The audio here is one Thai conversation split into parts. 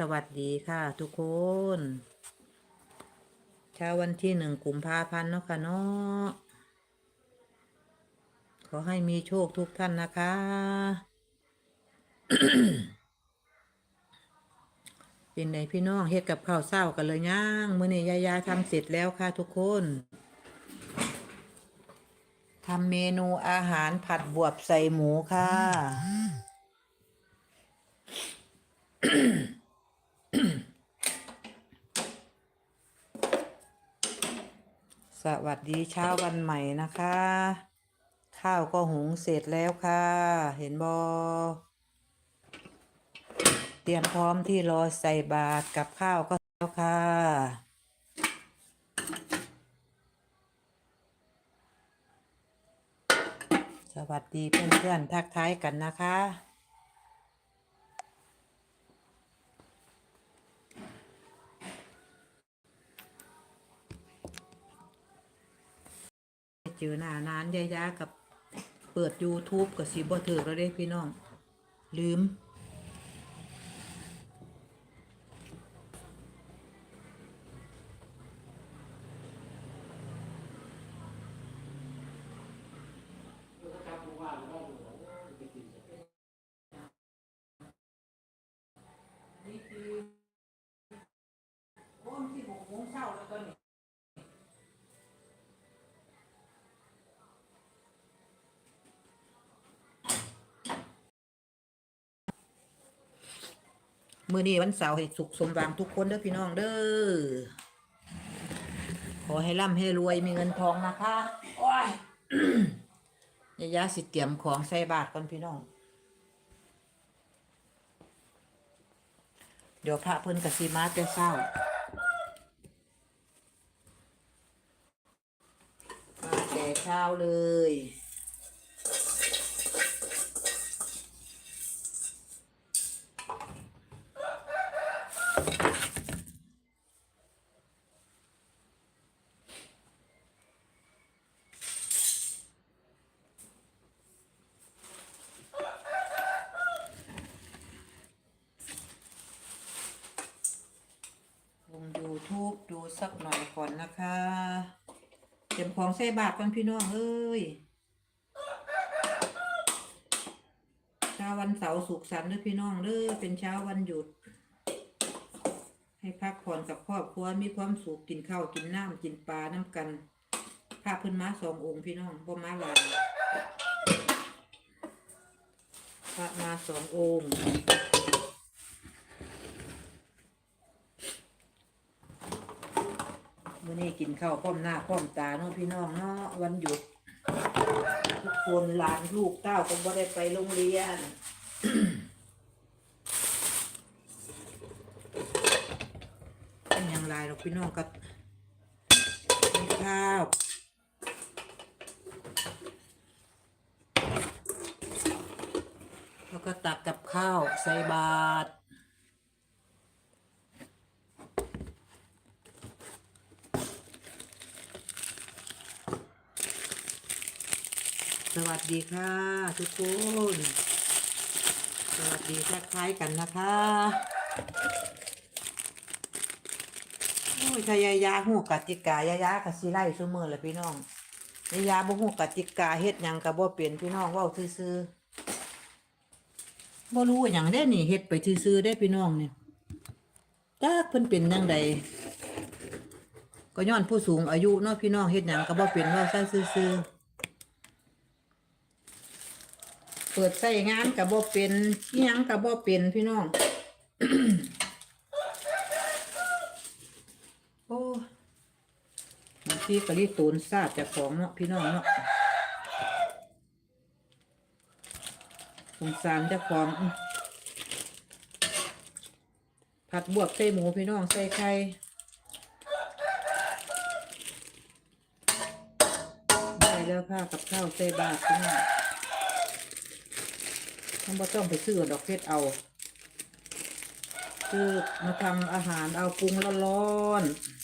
สวัสดีค่ะ ทุกคนเช้าวันที่หนึ่งกุมภาพันธ์เนาะค่ะเนาะขอให้มีโชคทุกท่านนะคะ เป็นไงพี่น้องเฮ็ดกับข้าวเศร้ากันเลยย่างมื้อนี้ยายาทำเสร็จแล้วค่ะทุกคนทำเมนูอาหารผัดบวบใส่หมูค่ะ สวัสดีเช้าวันใหม่นะคะ ข้าวก็หุงเสร็จแล้วค่ะ เห็นบอเตรียมพร้อมที่รอใส่บาตรกับข้าวก็แล้วค่ะสวัสดีเพื่อนๆทักทายกันนะคะ เจอหน้านานยายากับเปิด YouTube กับสีบ่ถือแล้วได้พี่น้อง ลืม มื่อนี้วันเสาร์ให้สุขสมหวังทุกคนเด้อพี่น้องเด้อ ขอให้ร่ำให้รวยมีเงินทองนะคะโอ้ยยายาสิเตรียมของใส่บาทก่อนพี่น้อง เดี๋ยวพระเพิ่นกสิมาแต่เศร้ามาแต่เช้าเลย สักหน่อยก่อนนะคะเตรียมของใส่บาตรก่อนพี่น้องเอ้ยเช้าวันเสาร์สุขสันต์เด้อพี่น้องเด้อเป็นเช้าวันหยุด ให้พักผ่อนกับครอบครัวมีความสุขกินข้าวกินน้ำกินปลาน้ำกันพระเพิ่นมาสององค์พี่น้องบ่มาหลายพระมาสององค์ มื่อนี้ กินข้าวพร้อมหน้าพร้อมตาเนาะพี่น้องเนาะวันหยุดทุกคนหลานลูกเต้าก็บ่ได้ไปโรงเรียนเป็นอย่างไรหรอกพี่น้องก็กินข้าวแล้วก็ตักกับข้าวใส่บาตร วัสดีค่ะ ทุกคน สวัสดีทักทายกันนะคะโอ้ยถ้ายายาหูกติกายายากับสิไล่ซุมือเลยพี่น้องยายาบ่หูกติกาเฮ็ดหยังกับบ่เปลี่ยนพี่น้องว้าซื่อๆบ่รู้ว่างได้นี่เฮ็ดไปซื่อๆได้พี่น้องเนี่ยจักเพิ่นเป็นจังใดก็ย้อนผู้สูงอายุเนาะพี่น้องเฮ็ดหยังก็บ่เป็นเว้าซะซื่อๆ เปิดใส่งานกับบ่เป็นอิหยังกับบ่เป็นพี่น้อง โอ้บางทีกะลิตูนทราบจากของเนาะพี่น้องเนาะสงสารจ้าของผัดบวบใส่หมูพี่น้องใส่ไข่ได้แล้วค่ะกับข้าวใส่บาตรพี่น้อง มันบ่ต้องไปซื้อดอกเพชรเอาซื้อมาทำอาหารเอาปรุงร้อนๆ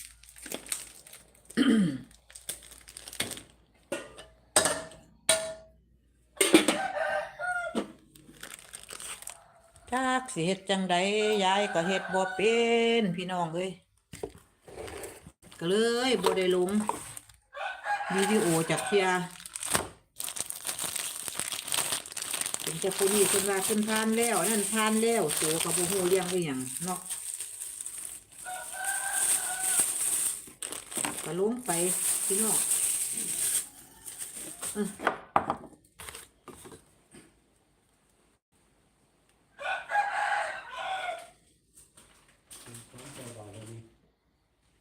ถ้าสิเฮ็ดจังใดยายก็เฮ็ดบ่เป็นพี่น้องเอ้ยก็เลยบ่ได้ลงวิดีโอจากเทีย เป็นจะผู้นี้เพิ่นว่าเพิ่นผ่านแล้วนั่นผ่านแล้วโตก็บ่ฮู้เรื่องอีหยังเนาะก็ลงไปพี่น้องเอ้อ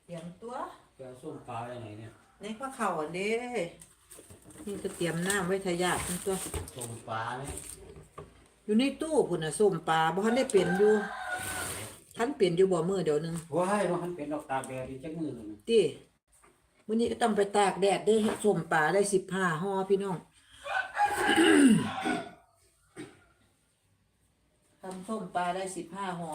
เตรียมตัวแกส้มปลาอย่างไรเนี่ยในข้อเข่าอันเด้ นี่จะเตรียมน้ำไว้ทายาทนี่ตัวส้มปลาเนี่ยอยู่ในตู้พุ่นน่ะส้มปลาบ่ทันได้เปลี่ยนอยู่ทันเปลี่ยนอยู่บ่มื้อเดี๋ยวหนึงว้ายมันเป็นดอกตาแดดอีกจักมือหนึ่งติมื้อนี้ก็ต้องไปตากแดดได้เฮ็ดส้มปลาได้15ห่อพี่น้องทำส้มปลาได้15ห่อ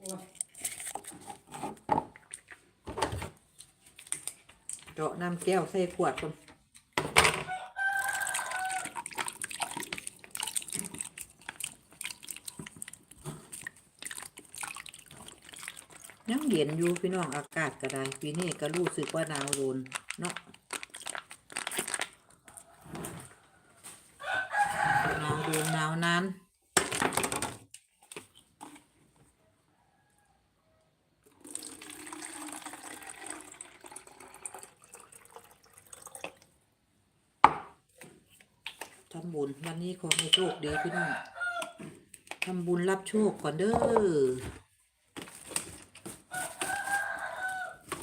เจาะน้ำแก้วใส่ขวดก่อนยังเย็นอยู่พี่น้องอากาศก็ได้ปีนี้ก็รู้สึกว่าหนาวโดนเนาะหนาวโดนหนาวนาน บุญวันนี้ขอให้โชคดีพี่น้องทำบุญรับโชคก่อนเด้อ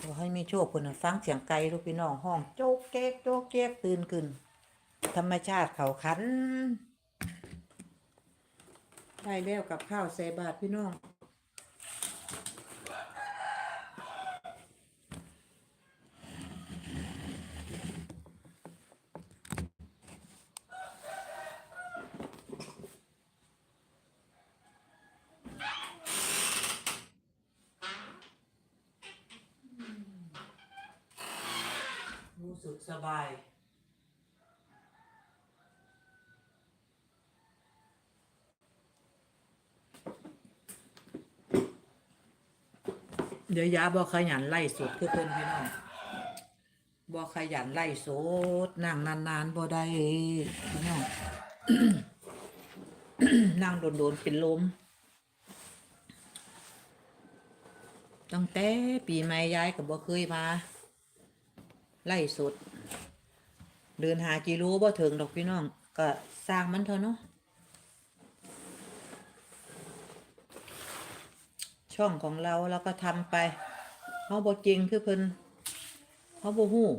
ขอให้มีโชคคนน่ะฟังเสียงไก่ลูกพี่น้องห้องโจ๊กเก๊กโจ๊กเก๊กตื่นขึ้น ธรรมชาติเขาคัน ได้แล้วกับข้าวใส่บาตรพี่น้อง รู้สึกสบาย เดี๋ยวยาบอขยันไล่สดคือเพิ่นพี่น้องบอขยันไล่สดนั่งนานๆบ่ได้พี่น้องนั่งโดนๆเป็นลมตั้งแต่ปีใหม่ย้ายกับบ่เคยมา ไล่สดเดินหากิโลบ่ถึงดอกพี่น้อง ก็สร้างมันเถอะเนาะช่องของเราเราก็ทำไปเฮาบ่จริงคือเพิ่นเฮาบ่ฮู้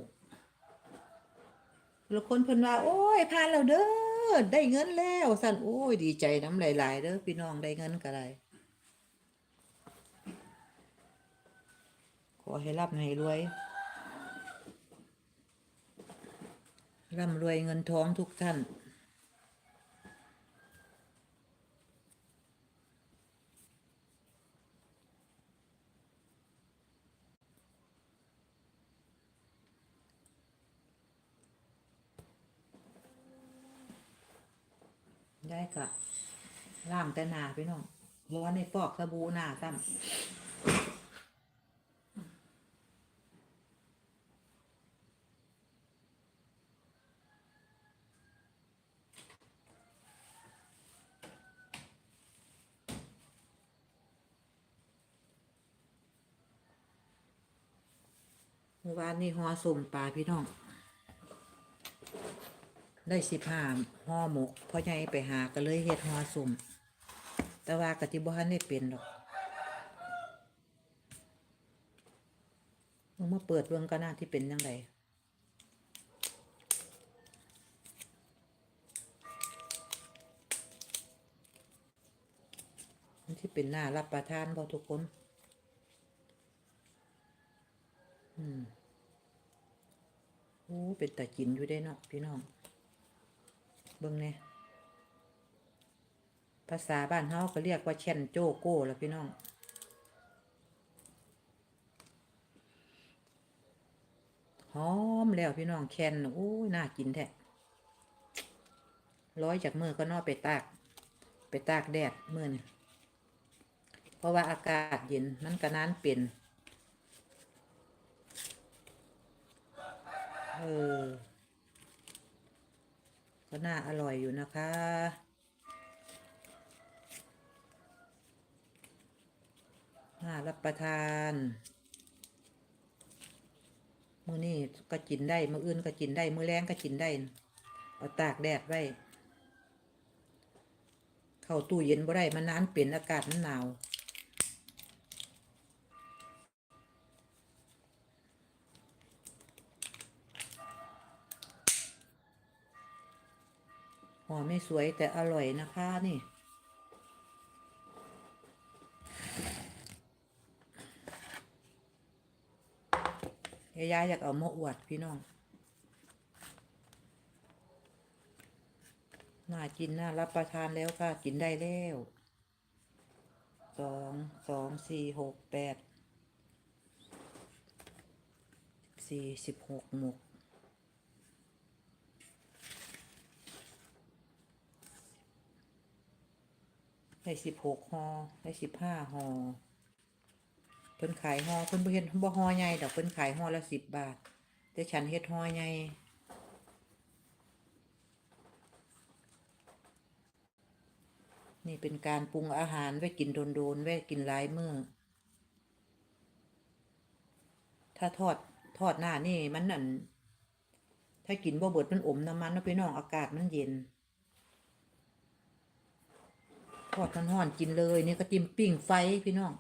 แล้วคนเพิ่นว่า โอ้ยผ่านแล้วเด้อได้เงินแล้วสั่นโอ้ยดีใจน้ำหลายๆเด้อพี่น้องได้เงินก็ได้ขอให้รับให้รวย ร่ำรวยเงินทองทุกท่าน ได้กะล่างแต่หนาพี่น้องร้อนในฟอกสบู่หนาซ้ำ วานนี้ห่อสุ่มปลาพี่น้อง ได้สิบห้าห่อหมกพ่อใหญ่ไปหาก็เลยเฮ็ดห่อสุ่มแต่ว่ากะจิบ่ทันได้เป็นดอกลองมาเปิดเบิ่งกันนะที่เป็นยังไงที่เป็นหน้ารับประทานบ่ทุกคน อืม โอ้เป็นตากินอยู่ได้เนาะพี่น้องเบิ่งแหน่ยภาษาบ้านเฮาก็เรียกว่าแช่นโจโก้แล้วพี่น้อง หอมแล้วพี่น้องแคนโอ้ยน่ากินแท้ร้อยจากมือก็นอกไปตาก ไปตากแดดมือนี่เพราะว่าอากาศเย็นมันก็นานเป็น เออ ก็น่าอร่อยอยู่นะคะ น่ารับประทานมื้อนี้ก็กินได้มื้ออื่นก็กินได้ มื้อแรงก็กินได้เอาตากแดดไว้เข้าตู้เย็นบ่ได้มันนานเป็นอากาศมันหนาว ห่อไม่สวยแต่อร่อยนะคะนี่ยายาอยากเอามาอวดพี่น้อง น่ากินน่ารับประทานแล้วค่ะ กินได้แล้ว สอง สอง สี่ หก แปด สี่สิบหกหมก ได้สิบหกหอได้สิบห้าหอเพิ่นขายห่อเพิ่นเฮ็ดบ่หอใหญ่ดอกเพิ่นขายห่อละสิบบาท แต่ฉันเฮ็ดหอใหญ่นี่เป็นการปรุงอาหารไว้กินโดนๆไว้กินหลายมือถ้าทอดทอดหน้านี่มันนั่นถ้ากินบ่เบิดมันอมน้ำมันเนาะพี่น้องอากาศมันเย็น ทอดห่อนกินเลยเนี่ก็จิ้มปิ้งไฟพี่น้อง